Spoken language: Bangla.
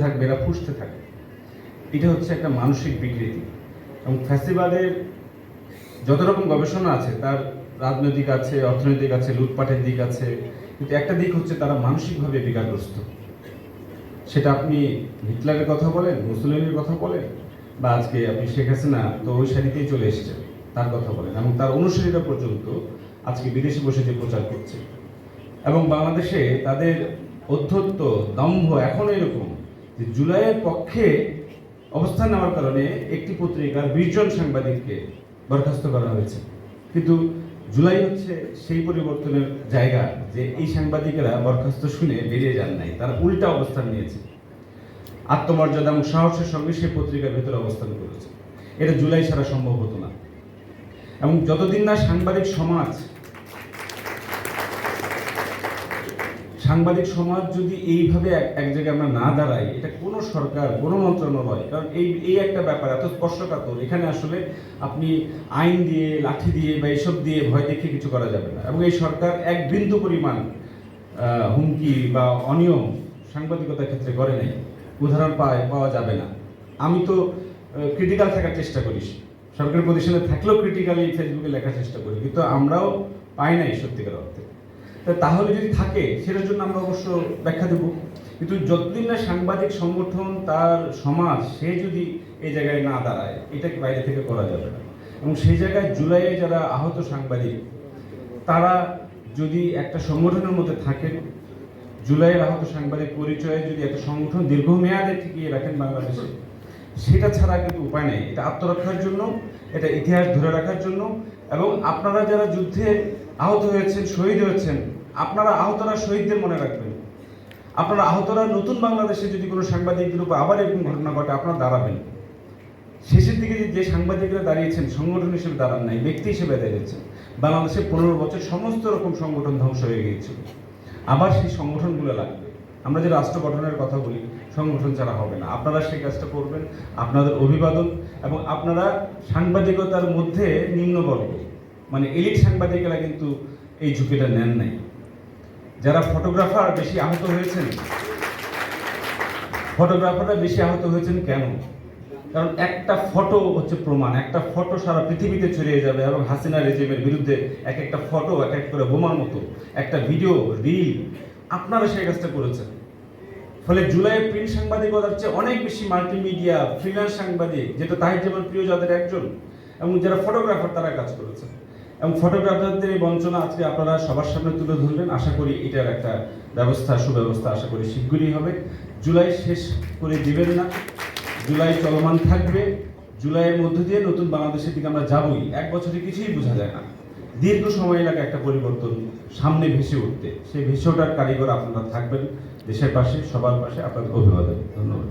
থাকবে এরা ফুসতে থাকবে। এটা হচ্ছে একটা মানসিক বিকৃতি। এবং ফ্যাসিবাদের যত রকম গবেষণা আছে, তার রাজনৈতিক আছে, অর্থনৈতিক আছে, লুটপাটের দিক আছে, কিন্তু একটা দিক হচ্ছে তারা মানসিকভাবে বিকারগ্রস্ত। সেটা আপনি হিটলারের কথা বলেন, মুসলিমের কথা বলেন, বা আজকে আপনি শেখ হাসিনা তো ওই সারিতেই চলে এসেছেন, তার কথা বলেন। এবং তার অনুসারীরা পর্যন্ত আজকে বিদেশে বসে যে প্রচার করছে। এবং বাংলাদেশে তাদের অধ্যত্ত দম্ভ এখনও এরকম জুলাইয়ের পক্ষে অবস্থান নেওয়ার কারণে একটি পত্রিকার বিশ জন সাংবাদিককে বরখাস্ত করা হয়েছে। কিন্তু জুলাই হচ্ছে সেই পরিবর্তনের জায়গা যে এই সাংবাদিকেরা বরখাস্ত শুনে বেরিয়ে যান নাই, তারা উল্টা অবস্থান নিয়েছে। আত্মমর্যাদা এবং সাহসের সঙ্গে সেই পত্রিকার ভেতরে অবস্থান করেছে। এটা জুলাই ছাড়া সম্ভব হতো না। এবং যতদিন না সাংবাদিক সমাজ সাংবাদিক সমাজ যদি এইভাবে এক এক জায়গায় আমরা না দাঁড়াই, এটা কোনো সরকার, কোনো মন্ত্রণালয়, কারণ এই এই একটা ব্যাপার, এত স্পর্শকাতর এখানে আসলে আপনি আইন দিয়ে, লাঠি দিয়ে বা এসব দিয়ে ভয় দেখিয়ে কিছু করা যাবে না। এবং এই সরকার এক বিন্দু পরিমাণ হুমকি বা অনিয়ম সাংবাদিকতার ক্ষেত্রে করে নাই, উদাহরণ পায়, পাওয়া যাবে না। আমি তো ক্রিটিক্যাল থাকার চেষ্টা করি। সরকারি প্রতিষ্ঠানে থাকলেও ক্রিটিক্যালি ফেসবুকে লেখার চেষ্টা করি, কিন্তু আমরাও পাই নাই সত্যিকার অর্থে। তাহলে যদি থাকে, সেটার জন্য আমরা অবশ্য ব্যাখ্যা দেব। কিন্তু যতদিন না সাংবাদিক সংগঠন তার সমাজ, সে যদি এই জায়গায় না দাঁড়ায় এটাকে বাইরে থেকে করা যাবে না? এবং সেই জায়গায় জুলাইয়ে যারা আহত সাংবাদিক, তারা যদি একটা সংগঠনের মধ্যে থাকেন, জুলাইয়ের আহত সাংবাদিক পরিচয়ে যদি একটা সংগঠন দীর্ঘমেয়াদে টিকিয়ে রাখেন বাংলাদেশে, সেটা ছাড়া কিন্তু উপায় নেই। এটা আত্মরক্ষার জন্য, এটা ইতিহাস ধরে রাখার জন্য, এবং আপনারা যারা যুদ্ধে আহত হয়েছেন, শহীদ হয়েছেন, আপনারা আহতরা শহীদদের মনে রাখবেন। আপনারা আহতরা নতুন বাংলাদেশে যদি কোনো সাংবাদিকদের উপর আবার এরকম ঘটনা ঘটে, আপনারা দাঁড়াবেন। শেষের দিকে যে- সাংবাদিকরা দাঁড়িয়েছেন, সংগঠন হিসেবে দাঁড়ান নাই, ব্যক্তি হিসেবে দাঁড়িয়েছেন। বাংলাদেশে পনেরো বছর সমস্ত রকম সংগঠন ধ্বংস হয়ে গিয়েছিল। আবার সেই সংগঠনগুলো লাগবে। আমরা যে রাষ্ট্র গঠনের কথা বলি, সংগঠন ছাড়া হবে না। আপনারা সেই কাজটা করবেন, আপনাদের অভিবাদন এবং আপনারা সাংবাদিকতার মধ্যে নিম্নবর্গ। মানে এলিট সাংবাদিকেরা কিন্তু এই ঝুঁকিটা নেন নাই। যারা ফটোগ্রাফার বেশি আহত হয়েছেন, ফটোগ্রাফাররা বেশি আহত হয়েছেন কেন? কারণ একটা ফটো হচ্ছে প্রমাণ, একটা ফটো সারা পৃথিবীতে ছড়িয়ে যাবে এবং হাসিনা রেজিমের বিরুদ্ধে এক একটা ফটো, এক এক করে বোমার মতো, একটা ভিডিও, রিল, আপনারা সেই কাজটা করেছেন। ফলে জুলাইয়ের প্রিন্ট সাংবাদিকতার চেয়ে অনেক বেশি মাল্টিমিডিয়া ফ্রিল্যান্স সাংবাদিক, যেটা তাহির যেমন প্রিয় যাদের একজন, এবং যারা ফটোগ্রাফার তারা কাজ করেছেন। এবং ফটোগ্রাফারদের এই বঞ্চনা আজকে আপনারা সবার সামনে তুলে ধরবেন। আশা করি এটার একটা ব্যবস্থা, সুব্যবস্থা আশা করি শীঘ্রই হবে। জুলাই শেষ করে দিবেন না। জুলাই চলমান থাকবে। জুলাইয়ের মধ্য দিয়ে নতুন বাংলাদেশের দিকে আমরা যাবই। এক বছরে কিছুই বোঝা যায় না। দীর্ঘ সময় লাগে একটা পরিবর্তন সামনে ভেসে উঠতে। সেই ভেসে ওঠার কারিগর আপনারা থাকবেন দেশের পাশে, সবার পাশে। আপনাদের অভিবাদন। ধন্যবাদ।